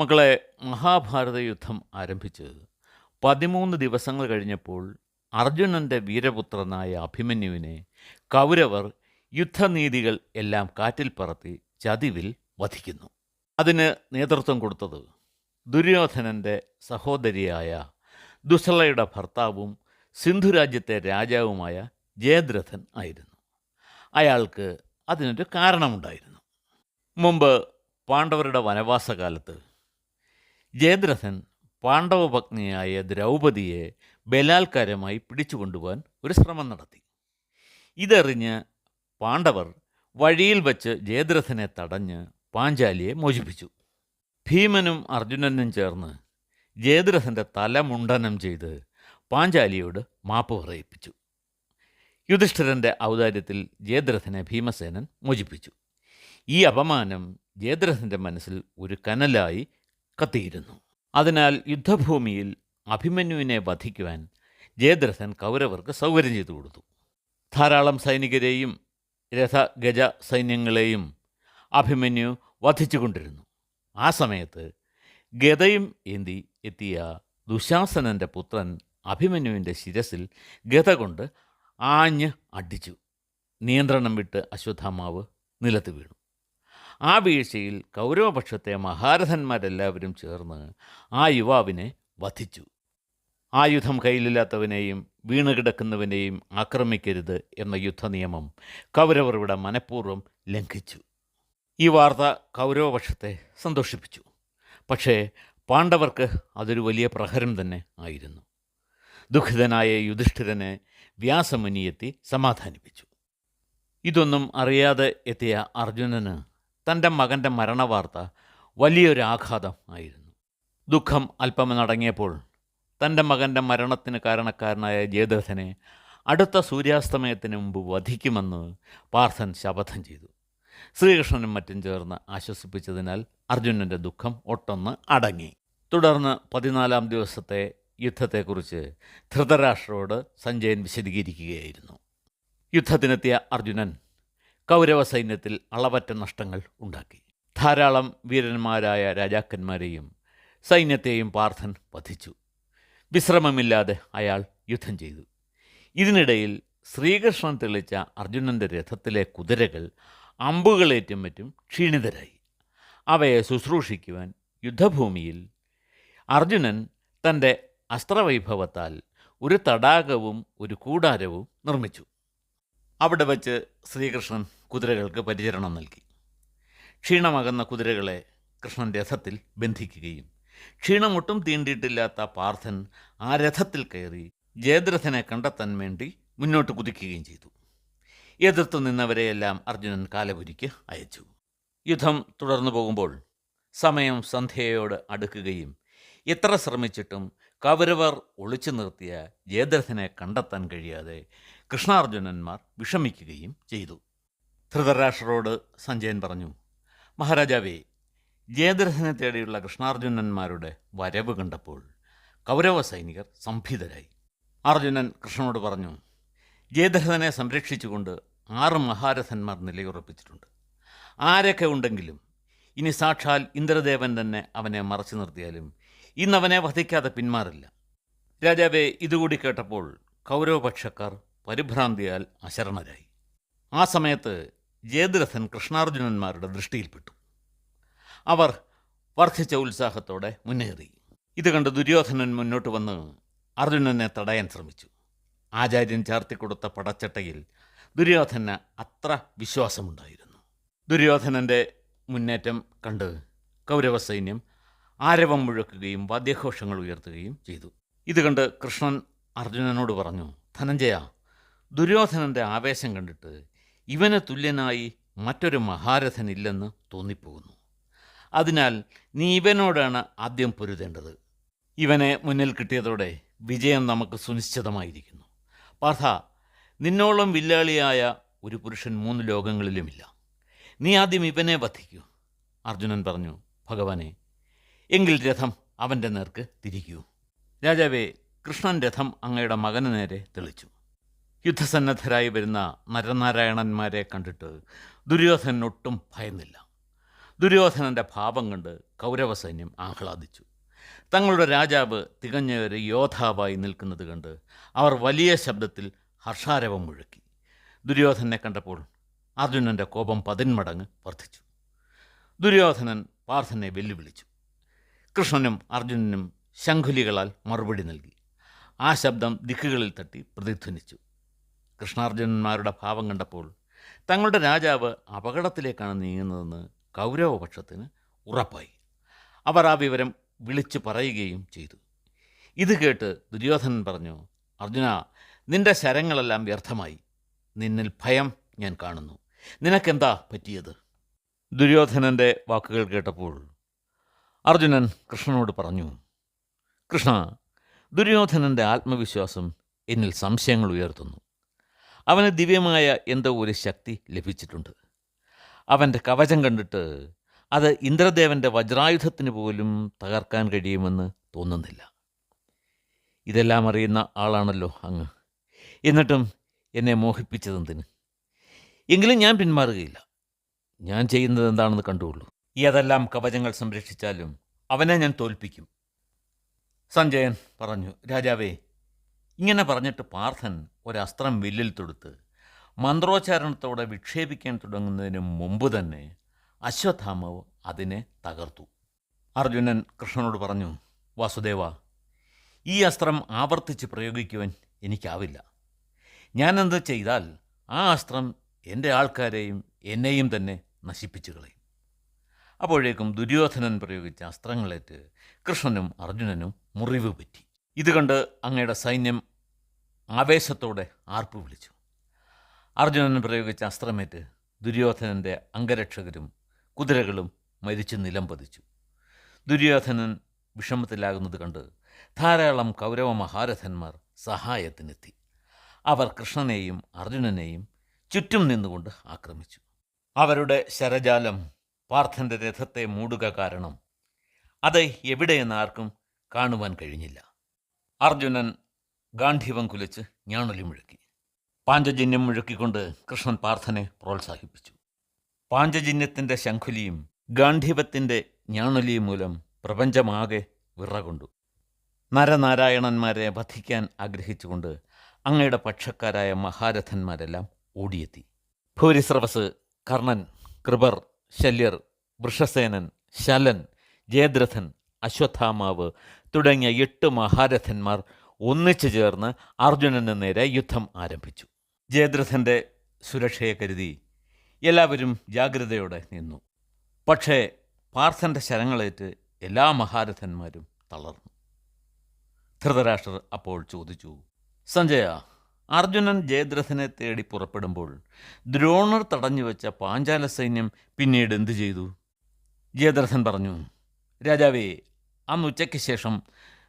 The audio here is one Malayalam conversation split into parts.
മക്കളെ മഹാഭാരത യുദ്ധം ആരംഭിച്ചത് പതിമൂന്ന് ദിവസങ്ങൾ കഴിഞ്ഞപ്പോൾ അർജുനന്റെ വീരപുത്രനായ അഭിമന്യുവിനെ കൗരവർ യുദ്ധനീതികൾ എല്ലാം കാറ്റിൽ പറത്തി ചതിവിൽ വധിക്കുന്നു. അതിന് നേതൃത്വം കൊടുത്തത് ദുര്യോധനന്റെ സഹോദരിയായ ദുസളയുടെ ഭർത്താവും സിന്ധുരാജ്യത്തെ രാജാവുമായ ജയദ്രഥൻ ആയിരുന്നു. അയാൾക്ക് അതിനൊരു കാരണമുണ്ടായിരുന്നു. മുമ്പ് പാണ്ഡവരുടെ വനവാസകാലത്ത് ജയദ്രഥൻ പാണ്ഡവപത്നിയായ ദ്രൗപദിയെ ബലാത്കാരമായി പിടിച്ചുകൊണ്ടുപോകാൻ ഒരു ശ്രമം നടത്തി. ഇതറിഞ്ഞ് പാണ്ഡവർ വഴിയിൽ വച്ച് ജയദ്രഥനെ തടഞ്ഞ് പാഞ്ചാലിയെ മോചിപ്പിച്ചു. ഭീമനും അർജുനനും ചേർന്ന് ജയദ്രഥന്റെ തല മുണ്ടനം ചെയ്ത് പാഞ്ചാലിയോട് മാപ്പ് പറയിപ്പിച്ചു. യുധിഷ്ഠിരന്റെ ഔദാര്യത്തിൽ ജയദ്രഥനെ ഭീമസേനൻ മോചിപ്പിച്ചു. ഈ അപമാനം ജയദ്രഥന്റെ മനസ്സിൽ ഒരു കനലായി കത്തിയിരുന്നു. അതിനാൽ യുദ്ധഭൂമിയിൽ അഭിമന്യുവിനെ വധിക്കുവാൻ ജയദ്രഥൻ കൗരവർക്ക് സൗകര്യം ചെയ്തു കൊടുത്തു. ധാരാളം സൈനികരെയും രഥ ഗജ സൈന്യങ്ങളെയും അഭിമന്യു വധിച്ചുകൊണ്ടിരുന്നു ആ സമയത്ത് ഗതയും ഏന്തി എത്തിയ ദുശാസനന്റെ പുത്രൻ അഭിമന്യുവിന്റെ ശിരസിൽ ഗത കൊണ്ട് ആഞ്ഞ് അടിച്ചു. നിയന്ത്രണം വിട്ട് അശ്വത്ഥാമാവ് നിലത്ത് വീണു. ആ വീഴ്ചയിൽ കൗരവപക്ഷത്തെ മഹാരഥന്മാരെല്ലാവരും ചേർന്ന് ആ യുവാവിനെ വധിച്ചു. ആയുധം കയ്യിലില്ലാത്തവനെയും വീണുകിടക്കുന്നവനെയും ആക്രമിക്കരുത് എന്ന യുദ്ധനിയമം കൗരവർ ഇവിടെ മനഃപൂർവം ലംഘിച്ചു. ഈ വാർത്ത കൗരവപക്ഷത്തെ സന്തോഷിപ്പിച്ചു. പക്ഷേ പാണ്ഡവർക്ക് അതൊരു വലിയ പ്രഹരം തന്നെ ആയിരുന്നു. ദുഃഖിതനായ യുധിഷ്ഠിരനെ വ്യാസമുനിയെത്തി സമാധാനിപ്പിച്ചു. ഇതൊന്നും അറിയാതെ എത്തിയ അർജുനന് തന്റെ മകന്റെ മരണവാർത്ത വലിയൊരു ആഘാതം ആയിരുന്നു. ദുഃഖം അല്പം നടങ്ങിയപ്പോൾ തന്റെ മകന്റെ മരണത്തിന് കാരണക്കാരനായ ജയദ്രഥനെ അടുത്ത സൂര്യാസ്തമയത്തിന് മുമ്പ് വധിക്കുമെന്ന് പാർത്ഥൻ ശപഥം ചെയ്തു. ശ്രീകൃഷ്ണനും മറ്റും ചേർന്ന് ആശ്വസിപ്പിച്ചതിനാൽ അർജുനന്റെ ദുഃഖം ഒട്ടൊന്ന് അടങ്ങി. തുടർന്ന് പതിനാലാം ദിവസത്തെ യുദ്ധത്തെക്കുറിച്ച് ധൃതരാഷ്ട്രോട് സഞ്ജയൻ വിശദീകരിക്കുകയായിരുന്നു. യുദ്ധത്തിനെത്തിയ അർജുനൻ കൗരവ സൈന്യത്തിൽ അളവറ്റ നഷ്ടങ്ങൾ ഉണ്ടാക്കി. ധാരാളം വീരന്മാരായ രാജാക്കന്മാരെയും സൈന്യത്തെയും പാർത്ഥൻ വധിച്ചു. വിശ്രമമില്ലാതെ അയാൾ യുദ്ധം ചെയ്തു. ഇതിനിടയിൽ ശ്രീകൃഷ്ണൻ തെളിച്ച അർജുനന്റെ രഥത്തിലെ കുതിരകൾ അമ്പുകളേറ്റും മറ്റും ക്ഷീണിതരായി. അവയെ ശുശ്രൂഷിക്കുവാൻ യുദ്ധഭൂമിയിൽ അർജുനൻ തന്റെ അസ്ത്രവൈഭവത്താൽ ഒരു തടാകവും ഒരു കൂടാരവും നിർമ്മിച്ചു. അവിടെ വച്ച് ശ്രീകൃഷ്ണൻ കുതിരകൾക്ക് പരിചരണം നൽകി. ക്ഷീണമകന്ന കുതിരകളെ കൃഷ്ണൻ രഥത്തിൽ ബന്ധിക്കുകയും ക്ഷീണമൊട്ടും തീണ്ടിയിട്ടില്ലാത്ത പാർത്ഥൻ ആ രഥത്തിൽ കയറി ജയദ്രഥനെ കണ്ടെത്താൻ വേണ്ടി മുന്നോട്ട് കുതിക്കുകയും ചെയ്തു. എതിർത്തു നിന്നവരെയെല്ലാം അർജുനൻ കാലപുരിക്ക് അയച്ചു. യുദ്ധം തുടർന്നു പോകുമ്പോൾ സമയം സന്ധ്യയോട് അടുക്കുകയും എത്ര ശ്രമിച്ചിട്ടും കൗരവർ ഒളിച്ചു നിർത്തിയ ജയദ്രഥനെ കണ്ടെത്താൻ കഴിയാതെ കൃഷ്ണാർജുനന്മാർ വിഷമിക്കുകയും ചെയ്തു. ധൃതരാഷ്ട്രോട് സഞ്ജയൻ പറഞ്ഞു മഹാരാജാവേ ജയദ്രഥനെ തേടിയുള്ള കൃഷ്ണാർജുനന്മാരുടെ വരവ് കണ്ടപ്പോൾ കൗരവ സൈനികർ സംഭിതരായി. അർജുനൻ കൃഷ്ണനോട് പറഞ്ഞു ജയദ്രഥനെ സംരക്ഷിച്ചുകൊണ്ട് ആറ് മഹാരഥന്മാർ നിലയുറപ്പിച്ചിട്ടുണ്ട്. ആരൊക്കെ ഉണ്ടെങ്കിലും ഇനി സാക്ഷാൽ ഇന്ദ്രദേവൻ തന്നെ അവനെ മറച്ചു നിർത്തിയാലും ഇന്നവനെ വധിക്കാതെ പിന്മാറില്ല. രാജാവെ ഇതുകൂടി കേട്ടപ്പോൾ കൗരവപക്ഷക്കാർ പരിഭ്രാന്തിയാൽ അശരണരായി. ആ സമയത്ത് ജയദ്രഥൻ കൃഷ്ണാർജുനന്മാരുടെ ദൃഷ്ടിയിൽപ്പെട്ടു. അവർ വർദ്ധിച്ച ഉത്സാഹത്തോടെ മുന്നേറി. ഇത് കണ്ട് ദുര്യോധനൻ മുന്നോട്ട് വന്ന് അർജുനനെ തടയാൻ ശ്രമിച്ചു. ആചാര്യൻ ചാർത്തിക്കൊടുത്ത പടച്ചട്ടയിൽ ദുര്യോധന അത്ര വിശ്വാസമുണ്ടായിരുന്നു. ദുര്യോധനന്റെ മുന്നേറ്റം കണ്ട് കൗരവസൈന്യം ആരവം മുഴക്കുകയും വാദ്യഘോഷങ്ങൾ ഉയർത്തുകയും ചെയ്തു. ഇത് കണ്ട് കൃഷ്ണൻ അർജുനനോട് പറഞ്ഞു ധനഞ്ജയ ദുര്യോധനന്റെ ആവേശം കണ്ടിട്ട് ഇവന് തുല്യനായി മറ്റൊരു മഹാരഥനില്ലെന്ന് തോന്നിപ്പോകുന്നു. അതിനാൽ നീ ഇവനോടാണ് ആദ്യം പൊരുതേണ്ടത്. ഇവനെ മുന്നിൽ കിട്ടിയതോടെ വിജയം നമുക്ക് സുനിശ്ചിതമായിരിക്കുന്നു. പാർഥ നിന്നോളം വില്ലാളിയായ ഒരു പുരുഷൻ മൂന്ന് ലോകങ്ങളിലുമില്ല. നീ ആദ്യം ഇവനെ വധിക്കൂ. അർജുനൻ പറഞ്ഞു ഭഗവാനെ എങ്കിൽ രഥം അവന്റെ നേർക്ക് തിരിക്കൂ. രാജാവേ കൃഷ്ണൻ രഥം അങ്ങയുടെ മകന് നേരെ തെളിച്ചു. യുദ്ധസന്നദ്ധരായി വരുന്ന നരനാരായണന്മാരെ കണ്ടിട്ട് ദുര്യോധനൻ ഒട്ടും ഭയന്നില്ല. ദുര്യോധനന്റെ ഭാവം കണ്ട് കൗരവസൈന്യം ആഹ്ലാദിച്ചു. തങ്ങളുടെ രാജാവ് തികഞ്ഞ ഒരു യോദ്ധാവായി നിൽക്കുന്നത് കണ്ട് അവർ വലിയ ശബ്ദത്തിൽ ഹർഷാരവം മുഴക്കി. ദുര്യോധനെ കണ്ടപ്പോൾ അർജുനന്റെ കോപം പതിന്മടങ്ങ് വർദ്ധിച്ചു. ദുര്യോധനൻ പാർത്ഥനെ വെല്ലുവിളിച്ചു. കൃഷ്ണനും അർജുനനും ശംഖുലികളാൽ മറുപടി നൽകി. ആ ശബ്ദം ദിക്കുകളിൽ തട്ടി പ്രതിധ്വനിച്ചു. കൃഷ്ണാർജുനന്മാരുടെ ഭാവം കണ്ടപ്പോൾ തങ്ങളുടെ രാജാവ് അപകടത്തിലേക്കാണ് നീങ്ങുന്നതെന്ന് കൗരവപക്ഷത്തിന് ഉറപ്പായി. അവർ ആ വിവരം വിളിച്ചു പറയുകയും ചെയ്തു. ഇത് കേട്ട് ദുര്യോധനൻ പറഞ്ഞു അർജുന നിന്റെ ശരങ്ങളെല്ലാം വ്യർത്ഥമായി. നിന്നിൽ ഭയം ഞാൻ കാണുന്നു. നിനക്കെന്താ പറ്റിയത്? ദുര്യോധനന്റെ വാക്കുകൾ കേട്ടപ്പോൾ അർജുനൻ കൃഷ്ണനോട് പറഞ്ഞു കൃഷ്ണ ദുര്യോധനന്റെ ആത്മവിശ്വാസം എന്നിൽ സംശയങ്ങൾ ഉയർത്തുന്നു. അവന് ദിവ്യമായ എന്തോ ഒരു ശക്തി ലഭിച്ചിട്ടുണ്ട്. അവന്റെ കവചം കണ്ടിട്ട് അത് ഇന്ദ്രദേവന്റെ വജ്രായുധത്തിന് പോലും തകർക്കാൻ കഴിയുമെന്ന് തോന്നുന്നില്ല. ഇതെല്ലാം അറിയുന്ന ആളാണല്ലോ അങ്ങ്. എന്നിട്ടും എന്നെ മോഹിപ്പിച്ചതെന്തിന്? എങ്കിലും ഞാൻ പിന്മാറുകയില്ല. ഞാൻ ചെയ്യുന്നത് എന്താണെന്ന് കണ്ടുകൊള്ളൂ. ഏതെല്ലാം കവചങ്ങൾ സംരക്ഷിച്ചാലും അവനെ ഞാൻ തോൽപ്പിക്കും. സഞ്ജയൻ പറഞ്ഞു രാജാവേ ഇങ്ങനെ പറഞ്ഞിട്ട് പാർത്ഥൻ ഒരസ്ത്രം വില്ലിൽ തൊടുത്ത് മന്ത്രോച്ചാരണത്തോടെ വിക്ഷേപിക്കാൻ തുടങ്ങുന്നതിന് മുമ്പ് തന്നെ അശ്വത്ഥാമാവ് അതിനെ തകർത്തു. അർജുനൻ കൃഷ്ണനോട് പറഞ്ഞു വാസുദേവ ഈ അസ്ത്രം ആവർത്തിച്ച് പ്രയോഗിക്കുവാൻ എനിക്കാവില്ല. ഞാനെന്ത് ചെയ്താൽ ആ അസ്ത്രം എന്റെ ആൾക്കാരെയും എന്നെയും തന്നെ നശിപ്പിച്ചു കളയും. അപ്പോഴേക്കും ദുര്യോധനൻ പ്രയോഗിച്ച അസ്ത്രങ്ങളേറ്റ് കൃഷ്ണനും അർജുനനും മുറിവ് പറ്റി. ഇത് കണ്ട് അങ്ങയുടെ സൈന്യം ആവേശത്തോടെ ആർപ്പ് വിളിച്ചു. അർജുനൻ പ്രയോഗിച്ച അസ്ത്രമേറ്റ് ദുര്യോധനന്റെ അംഗരക്ഷകരും കുതിരകളും മരിച്ച് നിലം പതിച്ചു. ദുര്യോധനൻ വിഷമത്തിലാകുന്നത് കണ്ട് ധാരാളം കൗരവ മഹാരഥന്മാർ സഹായത്തിനെത്തി. അവർ കൃഷ്ണനെയും അർജുനനെയും ചുറ്റും നിന്നുകൊണ്ട് ആക്രമിച്ചു. അവരുടെ ശരജാലം പാർത്ഥന്റെ രഥത്തെ മൂടുക കാരണം അത് എവിടെയെന്ന് ആർക്കും കാണുവാൻ കഴിഞ്ഞില്ല. അർജുനൻ ഗാന്ധിവം കുലച്ച് ഞാണൊലി മുഴക്കി. പാഞ്ചജന്യം മുഴക്കിക്കൊണ്ട് കൃഷ്ണൻ പാർത്ഥനെ പ്രോത്സാഹിപ്പിച്ചു. പാഞ്ചജന്യത്തിന്റെ ശംഖുലിയും ഗാന്ധിവത്തിന്റെ ഞാണൊലിയും മൂലം പ്രപഞ്ചമാകെ വിറകൊണ്ടു. നരനാരായണന്മാരെ വധിക്കാൻ ആഗ്രഹിച്ചുകൊണ്ട് അങ്ങയുടെ പക്ഷക്കാരായ മഹാരഥന്മാരെല്ലാം ഓടിയെത്തി. ഭൂരിസ്രവസ് കർണൻ കൃപർ ശല്യർ വൃഷസേനൻ ശലൻ ജയദ്രഥൻ അശ്വത്ഥാമാവ് തുടങ്ങിയ എട്ട് മഹാരഥന്മാർ ഒന്നിച്ചു ചേർന്ന് അർജുനന് നേരെ യുദ്ധം ആരംഭിച്ചു. ജയദ്രഥന്റെ സുരക്ഷയെ കരുതി എല്ലാവരും ജാഗ്രതയോടെ നിന്നു. പക്ഷേ പാർത്ഥന്റെ ശരങ്ങളേറ്റ് എല്ലാ മഹാരഥന്മാരും തളർന്നു. ധൃതരാഷ്ട്രർ അപ്പോൾ ചോദിച്ചു സഞ്ജയ അർജുനൻ ജയദ്രഥനെ തേടി പുറപ്പെടുമ്പോൾ ദ്രോണർ തടഞ്ഞു വെച്ച പാഞ്ചാല സൈന്യം പിന്നീട് എന്തു ചെയ്തു? ജയദ്രഥൻ പറഞ്ഞു രാജാവേ അന്ന് ഉച്ചയ്ക്ക് ശേഷം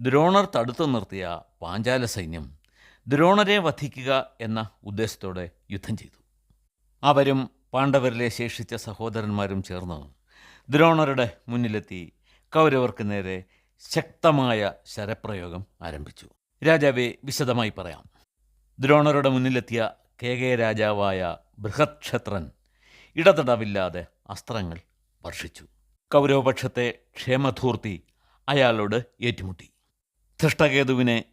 ദ്രോണർ തടുത്തു നിർത്തിയ പാഞ്ചാല സൈന്യം ദ്രോണരെ വധിക്കുക എന്ന ഉദ്ദേശത്തോടെ യുദ്ധം ചെയ്തു. അവരും പാണ്ഡവരിലെ ശേഷിച്ച സഹോദരന്മാരും ചേർന്ന് ദ്രോണരുടെ മുന്നിലെത്തി കൗരവർക്ക് നേരെ ശക്തമായ ശരപ്രയോഗം ആരംഭിച്ചു. രാജാവെ വിശദമായി പറയാം. ദ്രോണരുടെ മുന്നിലെത്തിയ കേകയ രാജാവായ ബൃഹത്ക്ഷത്രൻ ഇടതടവില്ലാതെ അസ്ത്രങ്ങൾ വർഷിച്ചു. കൗരവപക്ഷത്തെ ക്ഷേമധൂർത്തി അയാളോട് ഏറ്റുമുട്ടി. ധൃഷ്ടകേതുവിനെ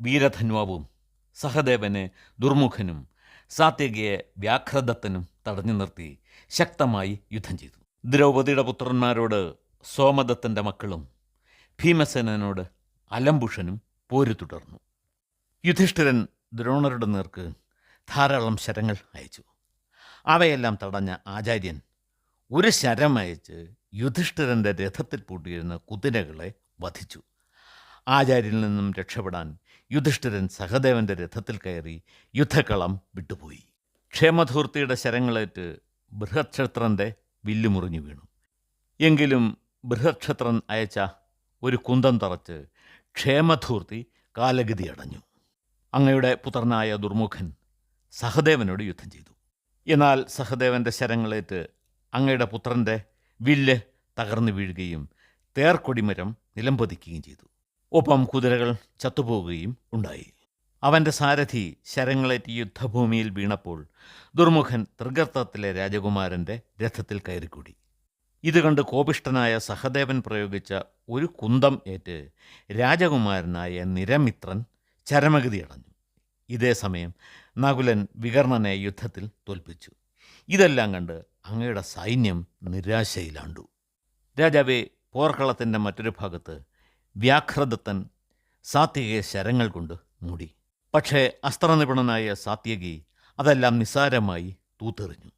വീരധന്വാവും സഹദേവനെ ദുർമുഖനും സാത്യകയെ വ്യാഘ്രദത്തനും തടഞ്ഞു നിർത്തി ശക്തമായി യുദ്ധം ചെയ്തു. ദ്രൗപദിയുടെ പുത്രന്മാരോട് സോമദത്തന്റെ മക്കളും ഭീമസേനോട് അലംബുഷനും പോരു തുടർന്നു. യുധിഷ്ഠിരൻ ദ്രോണരുടെ നേർക്ക് ധാരാളം ശരങ്ങൾ അയച്ചു. അവയെല്ലാം തടഞ്ഞ ആചാര്യൻ ഒരു ശരം അയച്ച് യുധിഷ്ഠിരന്റെ രഥത്തിൽ പൂട്ടിയിരുന്ന കുതിരകളെ വധിച്ചു. ആചാര്യനിൽ നിന്നും രക്ഷപ്പെടാൻ യുധിഷ്ഠിരൻ സഹദേവന്റെ രഥത്തിൽ കയറി യുദ്ധക്കളം വിട്ടുപോയി. ക്ഷേമധൂർത്തിയുടെ ശരങ്ങളേറ്റ് ബൃഹക്ഷത്രന്റെ വില്ലുമുറിഞ്ഞു വീണു. എങ്കിലും ബൃഹക്ഷത്രൻ അയച്ച ഒരു കുന്തം തറച്ച് ക്ഷേമധൂർത്തി കാലഗതി അടഞ്ഞു. അങ്ങയുടെ പുത്രനായ ദുർമുഖൻ സഹദേവനോട് യുദ്ധം ചെയ്തു. എന്നാൽ സഹദേവന്റെ ശരങ്ങളേറ്റ് അങ്ങയുടെ പുത്രന്റെ വില്ല് തകർന്നു വീഴുകയും തേർക്കൊടിമരം നിലംപതിക്കുകയും ചെയ്തു. ഒപ്പം കുതിരകൾ ചത്തുപോകുകയും ഉണ്ടായി. അവന്റെ സാരഥി ശരങ്ങളേറ്റ് യുദ്ധഭൂമിയിൽ വീണപ്പോൾ ദുർമുഖൻ തൃഗർത്തത്തിലെ രാജകുമാരന്റെ രഥത്തിൽ കയറിക്കൂടി. ഇത് കണ്ട് കോപിഷ്ഠനായ സഹദേവൻ പ്രയോഗിച്ച ഒരു കുന്തം ഏറ്റ് രാജകുമാരനായ നിരമിത്രൻ ചരമഗതി അടഞ്ഞു. ഇതേ സമയം നകുലൻ വികർണനെ യുദ്ധത്തിൽ തോൽപ്പിച്ചു. ഇതെല്ലാം കണ്ട് അങ്ങയുടെ സൈന്യം നിരാശയിലാണ്ടു. രാജാവെ പോർക്കളത്തിന്റെ മറ്റൊരു ഭാഗത്ത് വ്യാഘ്രദത്തൻ സാത്വികയെ ശരങ്ങൾ കൊണ്ട് മൂടി. പക്ഷേ അസ്ത്രനിപുണനായ സാത്യകി അതെല്ലാം നിസ്സാരമായി തൂത്തെറിഞ്ഞു.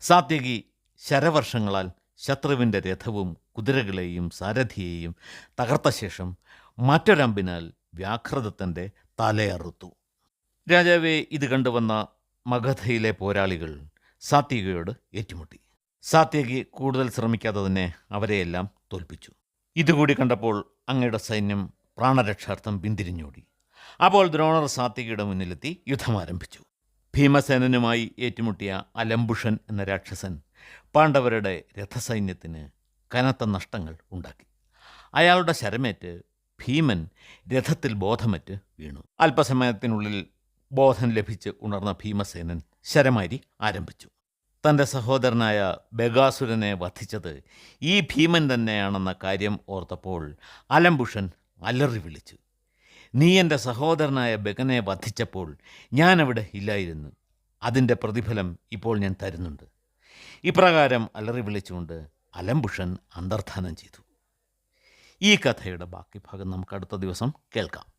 സാത്യകി ശരവർഷങ്ങളാൽ ശത്രുവിന്റെ രഥവും കുതിരകളെയും സാരഥിയെയും തകർത്ത ശേഷം മറ്റൊരമ്പിനാൽ വ്യാഘ്രദത്തന്റെ തലയറുത്തു രാജാവെ ഇത് കണ്ടുവന്ന മഗധയിലെ പോരാളികൾ സാത്യകിയോട് ഏറ്റുമുട്ടി. സാത്യകി കൂടുതൽ ശ്രമിക്കാതെ തന്നെ അവരെയെല്ലാം തോൽപ്പിച്ചു. ഇതുകൂടി കണ്ടപ്പോൾ അങ്ങയുടെ സൈന്യം പ്രാണരക്ഷാർത്ഥം പിന്തിരിഞ്ഞോടി. അപ്പോൾ ദ്രോണർ സാത്വികയുടെ മുന്നിലെത്തി യുദ്ധം ആരംഭിച്ചു. ഭീമസേനനുമായി ഏറ്റുമുട്ടിയ അലംബുഷൻ എന്ന രാക്ഷസൻ പാണ്ഡവരുടെ രഥസൈന്യത്തിന് കനത്ത നഷ്ടങ്ങൾ ഉണ്ടാക്കി. അയാളുടെ ശരമേറ്റ് ഭീമൻ രഥത്തിൽ ബോധമറ്റ് വീണു. അല്പസമയത്തിനുള്ളിൽ ബോധം ലഭിച്ച് ഉണർന്ന ഭീമസേനൻ ശരമാരി ആരംഭിച്ചു. തന്റെ സഹോദരനായ ബഗാസുരനെ വധിച്ചത് ഈ ഭീമൻ തന്നെയാണെന്ന കാര്യം ഓർത്തപ്പോൾ അലംബുഷൻ അലറി വിളിച്ചു. നീ എന്റെ സഹോദരനായ ബഗനെ വധിച്ചപ്പോൾ ഞാനവിടെ ഇല്ലായിരുന്നു. അതിന്റെ പ്രതിഫലം ഇപ്പോൾ ഞാൻ തരുന്നുണ്ട്. ഇപ്രകാരം അലറി വിളിച്ചുകൊണ്ട് അലംബുഷൻ അന്തർധാനം ചെയ്തു. ഈ കഥയുടെ ബാക്കി ഭാഗം നമുക്ക് അടുത്ത ദിവസം കേൾക്കാം.